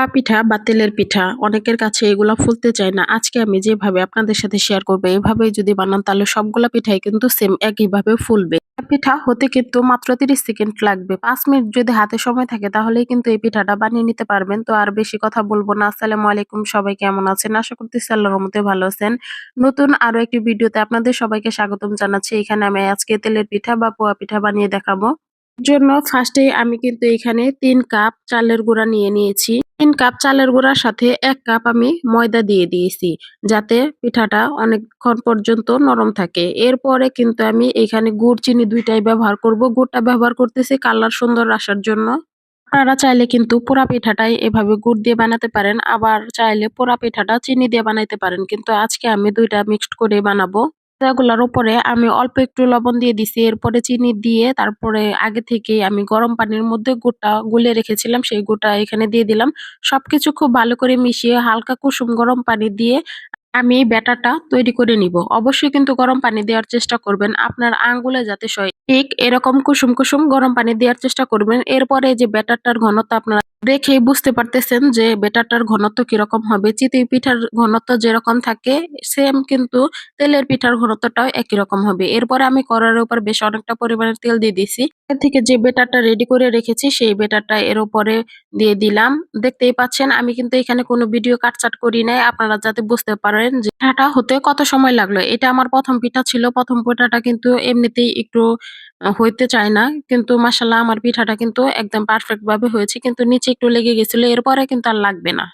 পা পিঠা বা তেলের পিঠা, অনেকের কাছে এগুলা ফুলতে চায় না। আজকে আমি যেভাবে আপনাদের সাথে শেয়ার করব এভাবে যদি বানান, তাহলে সবগুলা পিঠাই কিন্তু সেম একইভাবে ফুলবে। পিঠা হতে কিন্তু মাত্র তিরিশ সেকেন্ড লাগবে। পাঁচ মিনিট যদি হাতে সময় থাকে, তাহলেই কিন্তু এই পিঠাটা বানিয়ে নিতে পারবেন। তো আর বেশি কথা বলব না। আসসালামু আলাইকুম, সবাই কেমন আছেন? আশা করতেছি আল্লাহর মতে ভালো আছেন। নতুন আরও একটি ভিডিওতে আপনাদের সবাইকে স্বাগতম জানাচ্ছি। এখানে আমি আজকে তেলের পিঠা বা পোয়া পিঠা বানিয়ে দেখাবো। জন্য ফার্স্টে আমি কিন্তু এখানে তিন কাপ চালের গুঁড়া নিয়ে নিয়েছি। তিন কাপ চালের গুঁড়ার সাথে এক কাপ আমি ময়দা দিয়ে দিয়েছি, যাতে পিঠাটা অনেকক্ষণ পর্যন্ত নরম থাকে। এরপরে কিন্তু আমি এখানে গুড়, চিনি দুইটাই ব্যবহার করব। গুড়টা ব্যবহার করতেছি কালার সুন্দর আসার জন্য। আপনারা চাইলে কিন্তু পোড়া পিঠাটাই এভাবে গুড় দিয়ে বানাতে পারেন, আবার চাইলে পোড়া পিঠাটা চিনি দিয়ে বানাইতে পারেন। কিন্তু আজকে আমি দুইটা মিক্সড করে বানাবো। গুলার উপরে আমি অল্প একটু লবণ দিয়ে দিছি। এরপরে চিনি দিয়ে তারপরে আগে থেকে আমি গরম পানির মধ্যে গুড়টা গুলে রেখেছিলাম, সেই গুড়টা এখানে দিয়ে দিলাম। সবকিছু খুব ভালো করে মিশিয়ে হালকা কুসুম গরম পানি দিয়ে আমি এই ব্যাটারটা তৈরি করে নিব। অবশ্যই কিন্তু গরম পানি দেওয়ার চেষ্টা করবেন। আপনার আঙ্গুলে যাতে সয় ঠিক এরকম কুসুম কুসুম গরম পানি দেওয়ার চেষ্টা করবেন। এরপরে যে ব্যাটারটার ঘনত্ব আপনারা দেখে বুঝতে পারতেছেন যে বেটারটার ঘনত্ব কীরকম হবে। চিতই পিঠার ঘনত্ব যেরকম থাকে সেম কিন্তু তেলের পিঠার ঘনত্বটাও একই রকম হবে। এরপরে আমি করার উপর বেশ অনেকটা পরিমাণের তেল দিয়ে দিছি। থেকে যে বেটারটা রেডি করে রেখেছি, সেই বেটারটা এর উপরে দিয়ে দিলাম। দেখতেই পাচ্ছেন, আমি কিন্তু এখানে কোনো ভিডিও কাটচাট করি নাই। আপনারা যাতে বুঝতে পারেন যে পিঠাটা হতে কত সময় লাগল। এটা আমার প্রথম পিঠা ছিল, প্রথম পিঠাটা কিন্তু এমনিতেই একটু হইতে চায় না। কিন্তু মাসাল্লাহ আমার পিঠাটা কিন্তু একদম পারফেক্ট ভাবে হয়েছে। কিন্তু নিচে একটু লেগে গেছিল, এরপরে কিন্তু আর লাগবে না।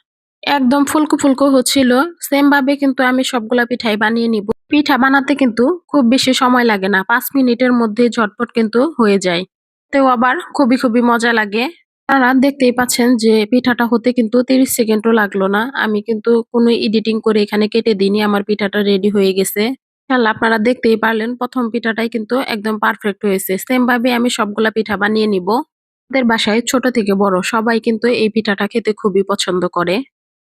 একদম ফুলকো ফুলকো হচ্ছিল। সেম ভাবে কিন্তু আমি সবগুলা পিঠাই বানিয়ে নিব। পিঠা বানাতে কিন্তু খুব বেশি সময় লাগে না। পাঁচ মিনিটের মধ্যে ঝটপট কিন্তু হয়ে যায়। তেও আবার খুবই খুবই মজা লাগে। আপনারা দেখতেই পাচ্ছেন যে পিঠাটা হতে কিন্তু তিরিশ সেকেন্ডও লাগল না। আমি কিন্তু কোনো এডিটিং করে এখানে কেটে দিইনি। আমার পিঠাটা রেডি হয়ে গেছে। ইনশাল্লাহ আপনারা দেখতেই পারলেন, প্রথম পিঠাটাই কিন্তু একদম পারফেক্ট হয়েছে। সেম ভাবে আমি সবগুলা পিঠা বানিয়ে নিব। আমাদের বাসায় ছোট থেকে বড় সবাই কিন্তু এই পিঠাটা খেতে খুবই পছন্দ করে।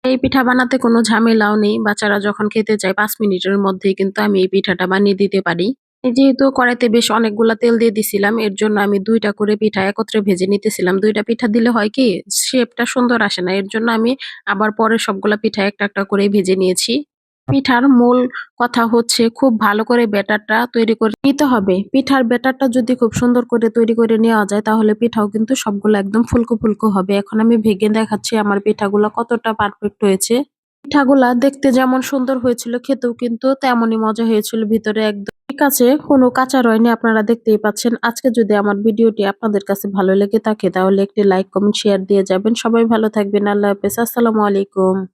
এই পিঠা বানাতে কোনো ঝামেলাও নেই। বাচ্চারা যখন খেতে চায় পাঁচ মিনিটের মধ্যেই কিন্তু আমি এই পিঠাটা বানিয়ে দিতে পারি। যেহেতু কড়াইতে বেশ অনেকগুলা তেল দিয়ে দিছিলাম, এর জন্য আমি দুইটা করে পিঠা একত্রে ভেজে নিতেছিলাম। দুইটা পিঠা দিলে হয় কি শেপটা সুন্দর আসে না। এর জন্য আমি আবার পরে সবগুলা পিঠা একটা একটা করে ভেজে নিয়েছি। পিঠার মূল কথা হচ্ছে খুব ভালো করে ব্যাটারটা তৈরি করে নিতে হবে। পিঠার ব্যাটারটা যদি খুব সুন্দর করে তৈরি করে নেওয়া যায়, তাহলে পিঠাও কিন্তু সবগুলো একদম ফুলকো ফুলকো হবে। এখন আমি ভেঙে দেখাচ্ছি আমার পিঠাগুলো কতটা পারফেক্ট হয়েছে। পিঠাগুলা দেখতে যেমন সুন্দর হয়েছিল, খেতেও কিন্তু তেমনই মজা হয়েছিল ভিতরে একদম। ঠিক আছে, কোনো কাঁচা রয়নি আপনারা দেখতেই পাচ্ছেন। আজকে যদি আমার ভিডিওটি আপনাদের কাছে ভালো লেগে থাকে, তাহলে একটি লাইক কমেন্ট শেয়ার দিয়ে যাবেন। সবাই ভালো থাকবেন, আল্লাহ হাফেজ। আসসালামু আলাইকুম।